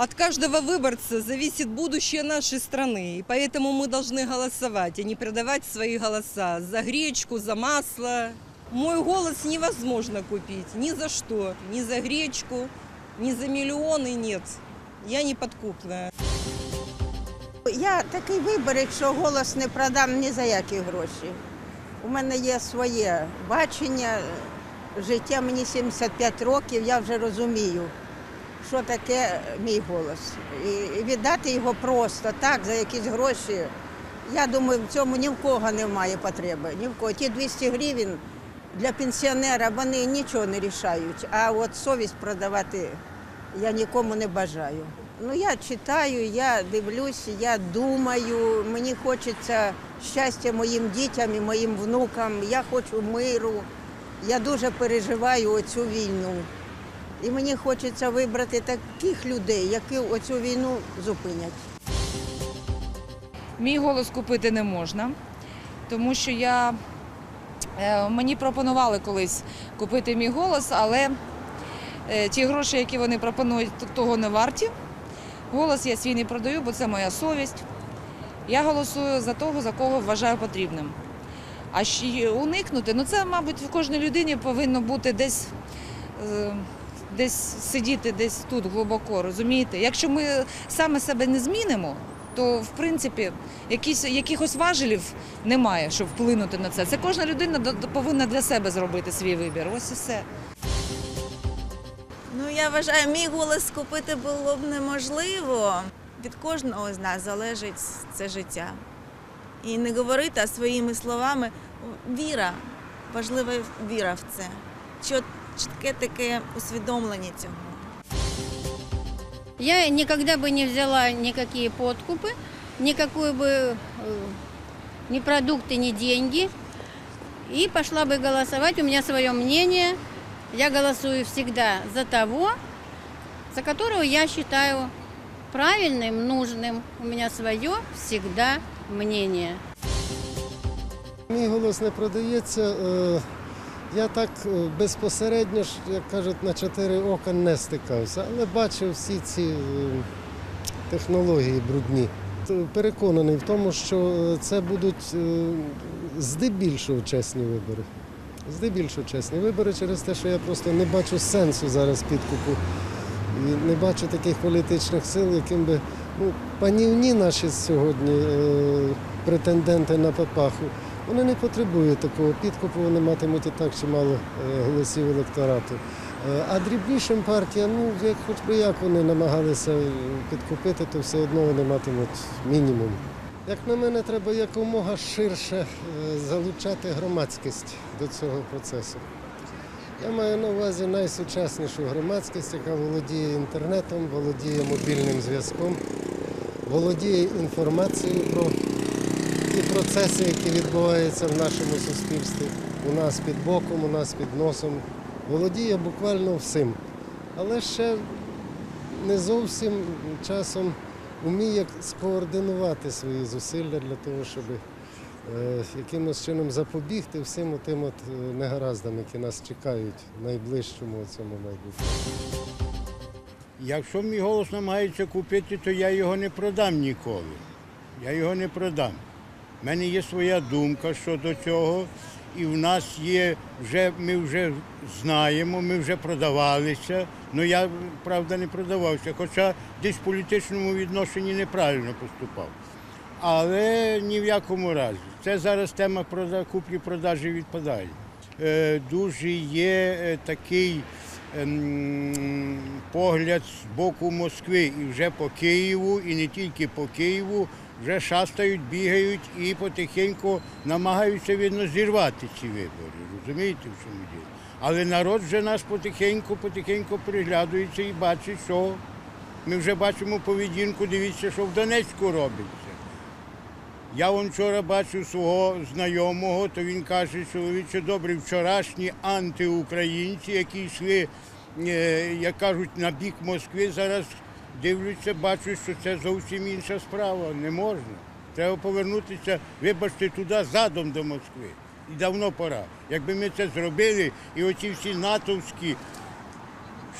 От каждого выборца зависит будущее нашей страны, и поэтому мы должны голосовать, а не продавать свои голоса за гречку, за масло. Мой голос невозможно купить ни за что, ни за гречку, ни за миллионы нет. Я не подкупная. Я такий виборець, що голос не продам ні за які гроші. У мене є своє бачення життя, мені 75 років, я вже розумію, що таке мій голос. І віддати його просто так, за якісь гроші. Я думаю, в цьому ні в кого немає потреби. Ні в кого. Ті 200 гривень для пенсіонера вони нічого не рішають. А от совість продавати я нікому не бажаю. Ну я читаю, я дивлюсь, я думаю. Мені хочеться щастя моїм дітям і моїм внукам. Я хочу миру. Я дуже переживаю оцю війну. І мені хочеться вибрати таких людей, які оцю війну зупинять. Мій голос купити не можна, тому що я, е, мені пропонували колись купити мій голос, але е, ті гроші, які вони пропонують, того не варті. Голос я свій не продаю, бо це моя совість. Я голосую за того, за кого вважаю потрібним. А ще уникнути, ну це, мабуть, в кожній людині повинно бути десь, е, десь сидіти, десь тут глибоко, розумієте? Якщо ми саме себе не змінимо, то в принципі якісь, якихось важелів немає, щоб вплинути на це. Це кожна людина повинна для себе зробити свій вибір. Ось і все. Ну, я вважаю, мій голос купити було б неможливо. Від кожного з нас залежить це життя. І не говорити а своїми словами. Віра, важлива віра в це. Чіт- Чітке таке усвідомлення цього. Я никогда бы не взяла никакие подкупы, никакую бы э, ни продукты, ни деньги. И пошла бы голосовать. У меня свое мнение. Я голосую всегда за того, за которого я считаю правильным, нужным. У меня свое всегда мнение. Мій голос не продається. я так е, безпосередньо ж, як кажуть, на чотири ока не стикався, але бачив всі ці е, технології брудні. Переконаний в тому, що е, це будуть здебільшого чесні вибори. Здебільшого чесні вибори через те, що я просто не бачу сенсу зараз підкупу. І не бачу таких політичних сил, яким би ну, панівні наші сьогодні претенденти на папаху. Вони не потребують такого підкупу, вони матимуть і так чимало е, голосів електорату. Е, А дрібнішим партіям, ну як хоч би як вони намагалися е, підкупити, то все одно вони матимуть мінімум. Як на мене, треба якомога ширше залучати громадськість до цього процесу. Я маю на увазі найсучаснішу громадськість, яка володіє інтернетом, володіє мобільним зв'язком, володіє інформацією про процеси, які відбуваються в нашому суспільстві, у нас під боком, у нас під носом. Володіє буквально всім. Але ще не зовсім часом вміє скоординувати свої зусилля для того, щоб е, якимось чином запобігти всім тим от е, негараздам, які нас чекають в найближчому цьому майбутньому. Якщо мій голос намагається купити, то я його не продам ніколи. Я його не продам. У мене є своя думка щодо цього, і в нас є вже, ми вже знаємо, ми вже продавалися. Ну я, правда, не продавався, хоча десь в політичному відношенні неправильно поступав. Але ні в якому разі. Це зараз тема прода- куплі-продажі відпадає. Е, дуже є е, такий ем, погляд з боку Москви і вже по Києву, і не тільки по Києву, вже шастають, бігають і потихеньку намагаються видно зірвати ці вибори. Розумієте, в чому діло? Але народ вже нас потихеньку, потихеньку приглядується і бачить, що ми вже бачимо поведінку, дивіться, що в Донецьку робиться. Я вон вчора бачив свого знайомого, то він каже, чоловіче добрий, вчорашні антиукраїнці, які йшли, е, як кажуть, на бік Москви, зараз дивлюся, бачу, що це зовсім інша справа. Не можна. Треба повернутися, вибачте, туди задом до Москви. І давно пора. Якби ми це зробили, і оці всі натовські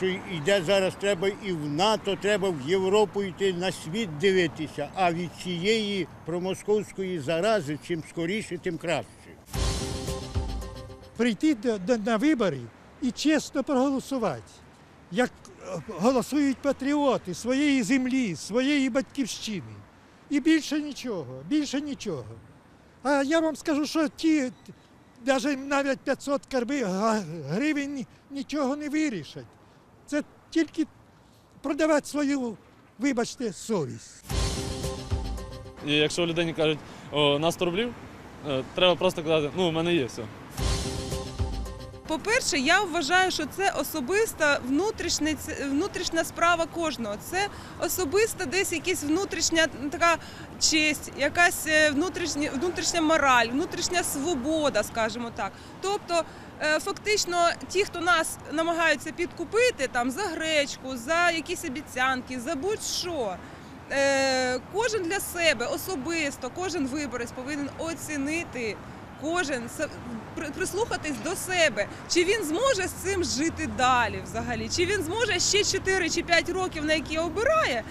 що йде зараз треба і в НАТО, треба в Європу йти, на світ дивитися, а від цієї промосковської зарази чим скоріше, тим краще. прийти на вибори і чесно проголосувати, як голосують патріоти своєї землі, своєї батьківщини. І більше нічого, більше нічого. А я вам скажу, що ті, навіть навіть 500 карби, гривень нічого не вирішать. Це тільки продавати свою, вибачте, совість. І якщо людині кажуть, о, на 100 рублів, е, треба просто казати, ну, в мене є все. По-перше, я вважаю, що це особиста внутрішня, справа кожного. Це особиста десь якась внутрішня така честь, якась е, внутрішня, внутрішня мораль, внутрішня свобода, скажімо так. Тобто, е, фактично, ті, хто нас намагаються підкупити там за гречку, за якісь обіцянки, за будь-що. е, Кожен для себе особисто, кожен виборець повинен оцінити кожен прислухатись до себе, чи він зможе з цим жити далі взагалі, чи він зможе ще 4 чи 5 років, на які обирає.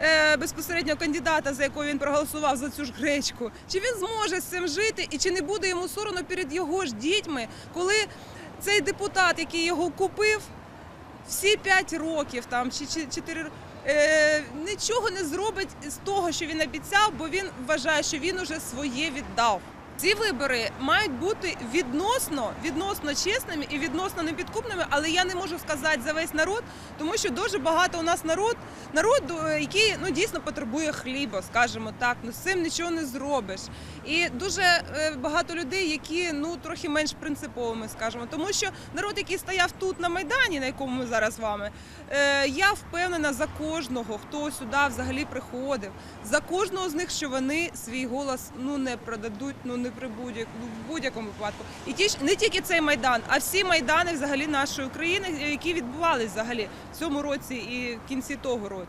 е, Безпосередньо кандидата, за якого він проголосував за цю ж гречку, чи він зможе з цим жити, і чи не буде йому соромно перед його ж дітьми, коли цей депутат, який його купив, всі 5 років там чи 4 е, нічого не зробить з того, що він обіцяв, бо він вважає, що він уже своє віддав. Ці вибори мають бути відносно, відносно чесними і відносно непідкупними, але я не можу сказати за весь народ, тому що дуже багато у нас народ, народу, е, який ну дійсно потребує хліба, скажімо так. Ну з цим нічого не зробиш. І дуже е, багато людей, які ну трохи менш принциповими, скажімо, тому що народ, який стояв тут на майдані, на якому ми зараз з вами, е, я впевнена за кожного, хто сюди взагалі приходив, за кожного з них, що вони свій голос ну не продадуть, ну не при будь в будь-якому випадку. І ті ж- не тільки цей майдан, а всі майдани взагалі нашої України, які відбувались взагалі в цьому році і в кінці того року.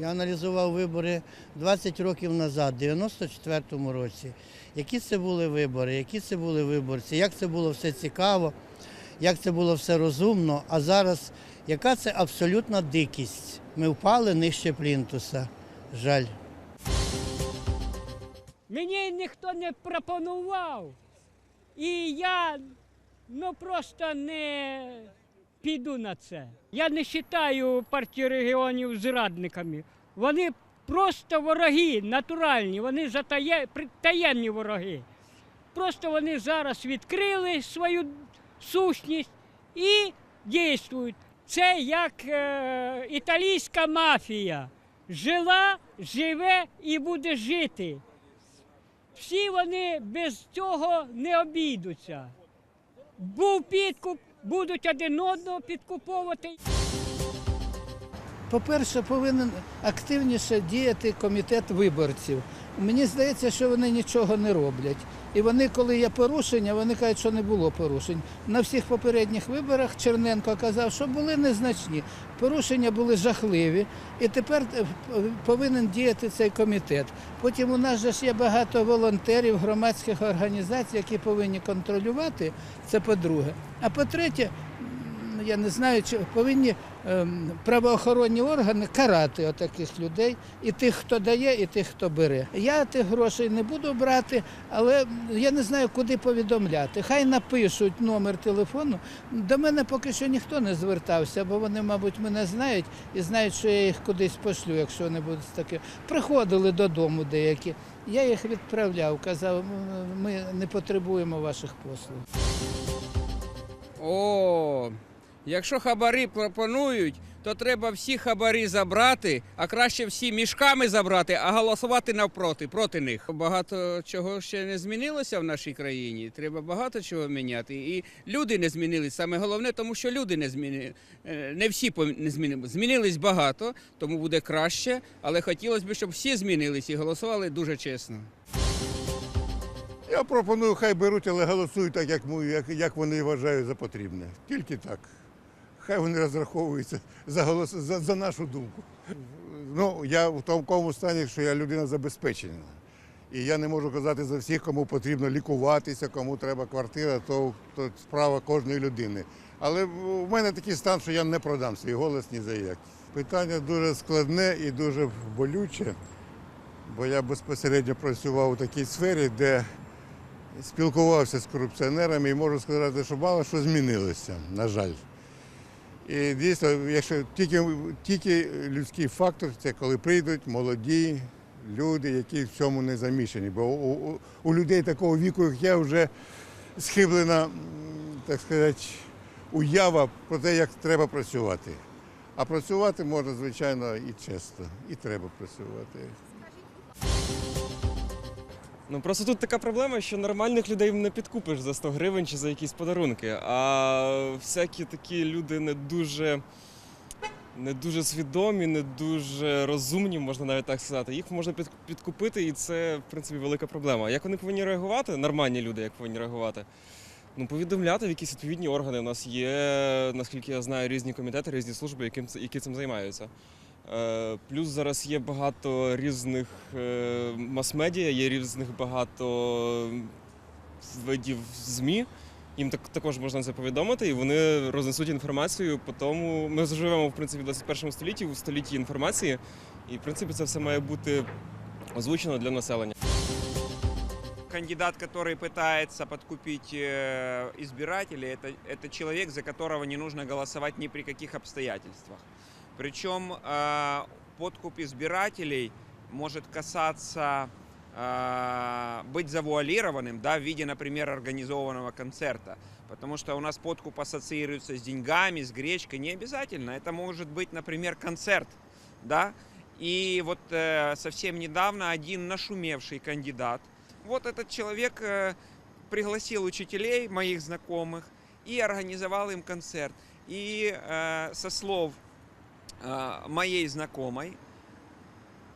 Я аналізував вибори 20 років назад, в 94-му році. Які це були вибори, які це були виборці, як це було все цікаво, як це було все розумно. А зараз яка це абсолютна дикість. Ми впали нижче плінтуса. Жаль. Мені ніхто не пропонував. І я ну просто не піду на це. Я не вважаю партію регіонів зрадниками. Вони просто вороги, натуральні, вони затає, таємні вороги. Просто вони зараз відкрили свою сущність і дійствують. Це як е, італійська мафія. Жила, живе і буде жити. Всі вони без цього не обійдуться. Був підкуп, будуть один одного підкуповувати. По-перше, повинен активніше діяти комітет виборців. Мені здається, що вони нічого не роблять. І вони, коли є порушення, вони кажуть, що не було порушень. На всіх попередніх виборах Черненко казав, що були незначні. Порушення були жахливі. І тепер е, повинен діяти цей комітет. Потім у нас же ж є багато волонтерів, громадських організацій, які повинні контролювати. Це по-друге. А по-третє, я не знаю, чи повинні ем, правоохоронні органи карати отаких людей, і тих, хто дає, і тих, хто бере. Я тих грошей не буду брати, але я не знаю, куди повідомляти. Хай напишуть номер телефону. До мене поки що ніхто не звертався, бо вони, мабуть, мене знають і знають, що я їх кудись пошлю, якщо вони будуть такі. Приходили додому деякі. Я їх відправляв, казав, ми не потребуємо ваших послуг. О, якщо хабарі пропонують, то треба всі хабарі забрати, а краще всі мішками забрати, а голосувати навпроти, проти них. Багато чого ще не змінилося в нашій країні. Треба багато чого міняти. І люди не змінились. Саме головне, тому що люди не змінили. Не всі не змінили. Змінились багато, тому буде краще. Але хотілося б, щоб всі змінились і голосували дуже чесно. Я пропоную, хай беруть, але голосують так, як, як, як вони вважають за потрібне. Тільки так. Хай вони розраховуються за, голос, за, за нашу думку. Ну, я в такому стані, що я людина забезпечена. І я не можу казати за всіх, кому потрібно лікуватися, кому треба квартира, то, то справа кожної людини. Але в мене такий стан, що я не продам свій голос ні за як. Питання дуже складне і дуже болюче, бо я безпосередньо працював у такій сфері, де спілкувався з корупціонерами і можу сказати, що мало що змінилося, на жаль. І дійсно, якщо тільки, тільки людський фактор, це коли прийдуть молоді люди, які в цьому не замішані. Бо у, у, людей такого віку, як я, вже схиблена, так сказати, уява про те, як треба працювати. А працювати можна, звичайно, і чесно, і треба працювати. Ну просто тут така проблема, що нормальних людей не підкупиш за 100 гривень чи за якісь подарунки. А всякі такі люди не дуже, не дуже свідомі, не дуже розумні, можна навіть так сказати. Їх можна під- підкупити, і це, в принципі, велика проблема. Як вони повинні реагувати? Нормальні люди, як повинні реагувати? Ну, повідомляти в якісь відповідні органи. У нас є, наскільки я знаю, різні комітети, різні служби, яким які цим займаються. Е, Плюс зараз є багато різних е, мас-медіа, є різних багато видів ЗМІ. Їм так, також можна це повідомити, і вони рознесуть інформацію по тому. Ми живемо в принципі в 21 столітті, у столітті інформації, і в принципі це все має бути озвучено для населення. Кандидат, который пытается подкупить э, избирателей, это, это человек, за которого не нужно голосовать ни при каких обстоятельствах. Причем э, подкуп избирателей может касаться э, быть завуалированным да, в виде, например, организованного концерта. Потому что у нас подкуп ассоциируется с деньгами, с гречкой. Не обязательно. Это может быть, например, концерт. Да? И вот э, совсем недавно один нашумевший кандидат, вот этот человек э, пригласил учителей, моих знакомых, и организовал им концерт. И э, со слов моей знакомой,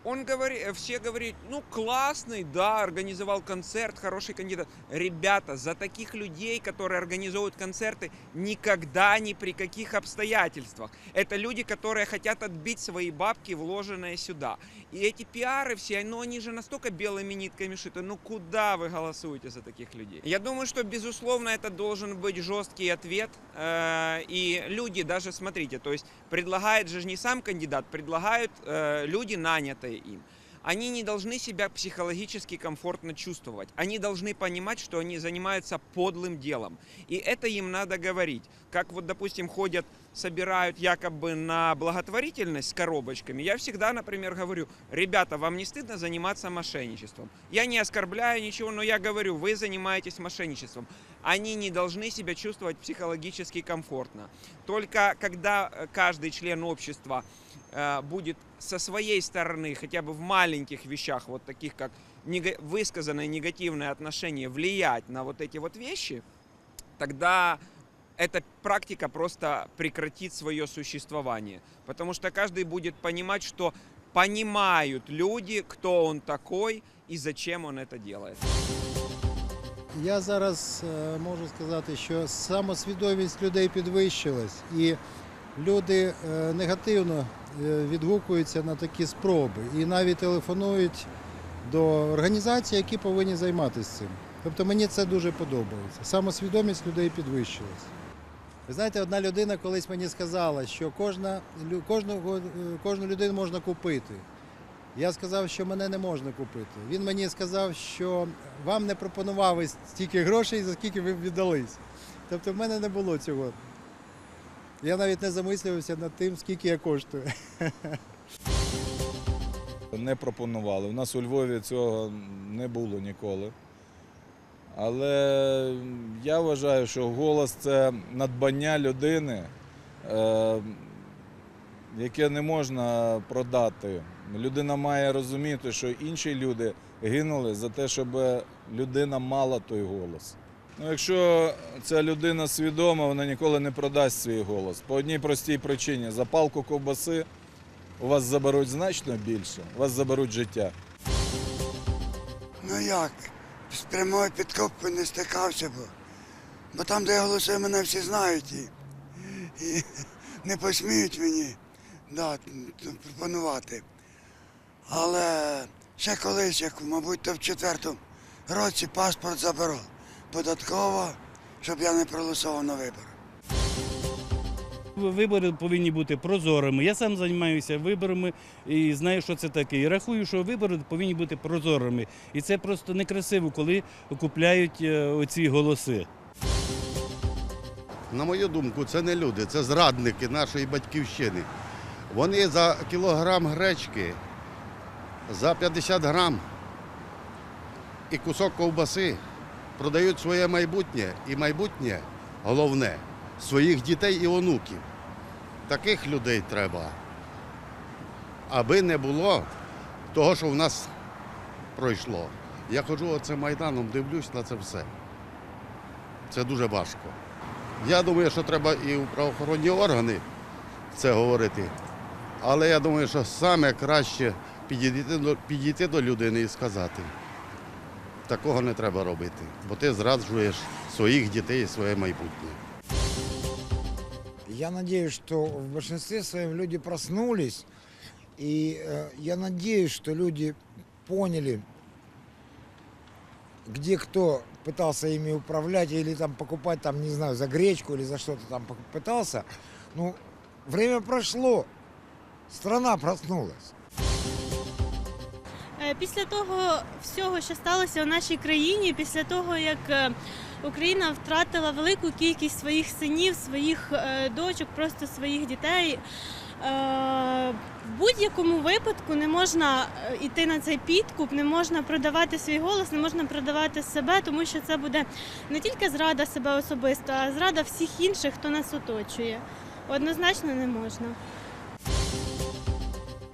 он говорит, все говорят, ну классный, да, организовал концерт, хороший кандидат. Ребята, за таких людей, которые организовывают концерты, никогда ни при каких обстоятельствах. Это люди, которые хотят отбить свои бабки, вложенные сюда. И эти пиары все, ну они же настолько белыми нитками шиты, ну куда вы голосуете за таких людей? Я думаю, что безусловно это должен быть жесткий ответ. э, И люди даже, смотрите, то есть предлагает же не сам кандидат, предлагают э, люди, нанятые им. Они не должны себя психологически комфортно чувствовать. Они должны понимать, что они занимаются подлым делом. И это им надо говорить. Как вот, допустим, ходят, собирают якобы на благотворительность с коробочками. Я всегда, например, говорю, ребята, вам не стыдно заниматься мошенничеством? Я не оскорбляю ничего, но я говорю, вы занимаетесь мошенничеством. Они не должны себя чувствовать психологически комфортно. Только когда э, каждый член общества будет со своей стороны, хотя бы в маленьких вещах, вот таких как нега- высказанное негативное отношение, влиять на вот эти вот вещи, тогда эта практика просто прекратит свое существование. Потому что каждый будет понимать, что понимают люди, кто он такой и зачем он это делает. Я зараз е, можу сказати, що самосвідомість людей підвищилась, і люди е, негативно е, відгукуються на такі спроби і навіть телефонують до організацій, які повинні займатися цим. Тобто мені це дуже подобається. Самосвідомість людей підвищилась. Ви знаєте, одна людина колись мені сказала, що кожна, кожного, е, кожну людину можна купити. Я сказав, що мене не можна купити. Він мені сказав, що вам не пропонували стільки грошей, за скільки ви віддались. Тобто в мене не було цього. Я навіть не замислювався над тим, скільки я коштую. Не пропонували. У нас у Львові цього не було ніколи. Але я вважаю, що голос це надбання людини, е, яке не можна продати. Людина має розуміти, що інші люди гинули за те, щоб людина мала той голос. Ну, якщо ця людина свідома, вона ніколи не продасть свій голос. По одній простій причині: за палку ковбаси у вас заберуть значно більше, у вас заберуть життя. Ну як? З прямою підкопкою не стикався, бо, бо там, де я голосую, мене всі знають і, і не посміють мені да, пропонувати. Але Ще колись, як, мабуть, то в четвертому році паспорт заберу. Податково, щоб я не проголосував на вибори. Вибори повинні бути прозорими. Я сам займаюся виборами і знаю, що це таке. І рахую, що вибори повинні бути прозорими. І це просто некрасиво, коли купляють е, оці голоси. На мою думку, це не люди, це зрадники нашої батьківщини. Вони за кілограм гречки, за 50 грам і кусок ковбаси продають своє майбутнє і майбутнє, головне, своїх дітей і онуків. Таких людей треба. Аби не було того, що в нас пройшло. Я ходжу оце Майданом, дивлюсь на це все. Це дуже важко. Я думаю, що треба і у правоохоронні органи це говорити. Але я думаю, що саме краще підійти до, підійти до людини і сказати Такого не треба робити, бо ти зраджуєш своїх дітей і своє майбутнє. Я надеюсь, что в большинстве своем люди проснулись, и э, я надеюсь, что люди поняли, где кто пытался ими управлять или там покупать, там, не знаю, за гречку или за что-то там пытался. Ну, время прошло, страна проснулась. Після того всього, що сталося у нашій країні, після того, як е, Україна втратила велику кількість своїх синів, своїх е, дочок, просто своїх дітей. е, В будь-якому випадку не можна йти на цей підкуп, не можна продавати свій голос, не можна продавати себе, тому що це буде не тільки зрада себе особисто, а зрада всіх інших, хто нас оточує. Однозначно не можна.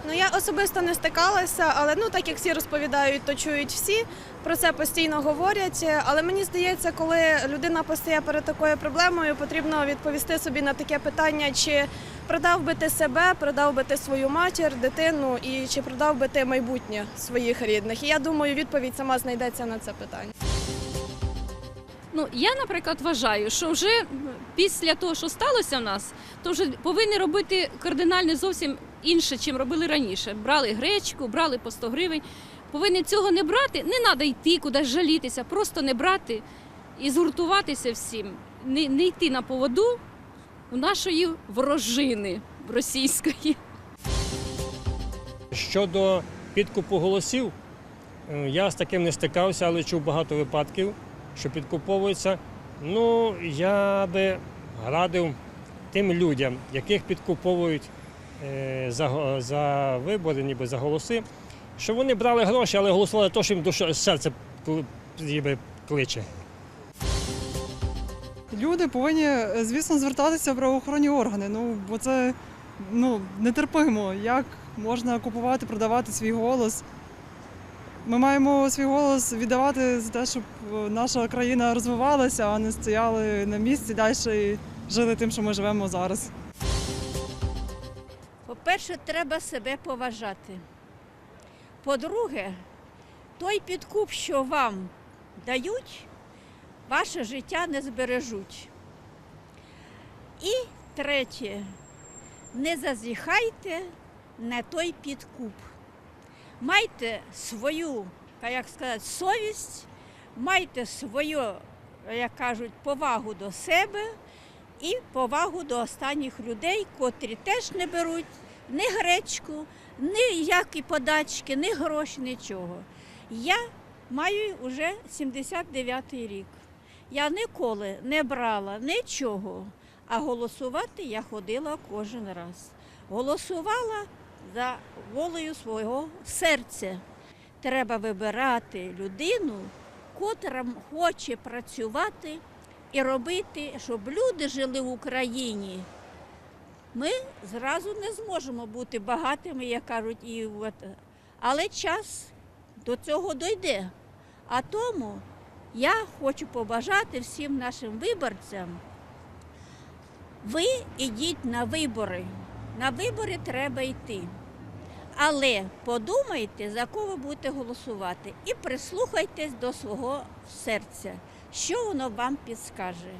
Ну я особисто не стикалася, але ну так як всі розповідають, то чують всі. Про це постійно говорять. Але мені здається, коли людина постає перед такою проблемою, потрібно відповісти собі на таке питання, чи продав би ти себе, продав би ти свою матір, дитину і чи продав би ти майбутнє своїх рідних. І я думаю, відповідь сама знайдеться на це питання. Ну, я, наприклад, вважаю, що вже після того, що сталося в нас, то вже повинні робити кардинально зовсім інше, чим робили раніше. Брали гречку, брали по 100 гривень. Повинні цього не брати, не треба йти кудись жалітися, просто не брати і згуртуватися всім, не, не йти на поводу у нашої ворожини російської. Щодо підкупу голосів, е, я з таким не стикався, але чув багато випадків, що підкуповуються. Ну, я би радив тим людям, яких підкуповують за, за вибори, ніби за голоси, щоб вони брали гроші, але голосували те, що їм душа серце ніби кличе. Люди повинні, е, звісно, звертатися в правоохоронні органи. Ну, бо це ну, нетерпимо. Як можна купувати, продавати свій голос? Ми маємо свій голос віддавати за те, щоб е, наша країна розвивалася, а не стояли на місці далі і жили тим, що ми живемо зараз. По-перше, треба себе поважати. По-друге, той підкуп, що вам дають, ваше життя не збережуть. І третє, не зазіхайте на той підкуп. Майте свою, як сказати, совість, майте свою, як кажуть, повагу до себе і повагу до останніх людей, котрі теж не беруть ні гречку, ніякі подачки, ні гроші, нічого. Я маю вже 79-й рік. Я ніколи не брала нічого, а голосувати я ходила кожен раз. Голосувала за волею свого серця. Треба вибирати людину, котра хоче працювати і робити, щоб люди жили в Україні. Ми зразу не зможемо бути багатими, як кажуть, і от, але час до цього дойде. А тому я хочу побажати всім нашим виборцям. Ви йдіть на вибори. На вибори треба йти. Але подумайте, за кого будете голосувати, і прислухайтесь до свого серця, що воно вам підскаже.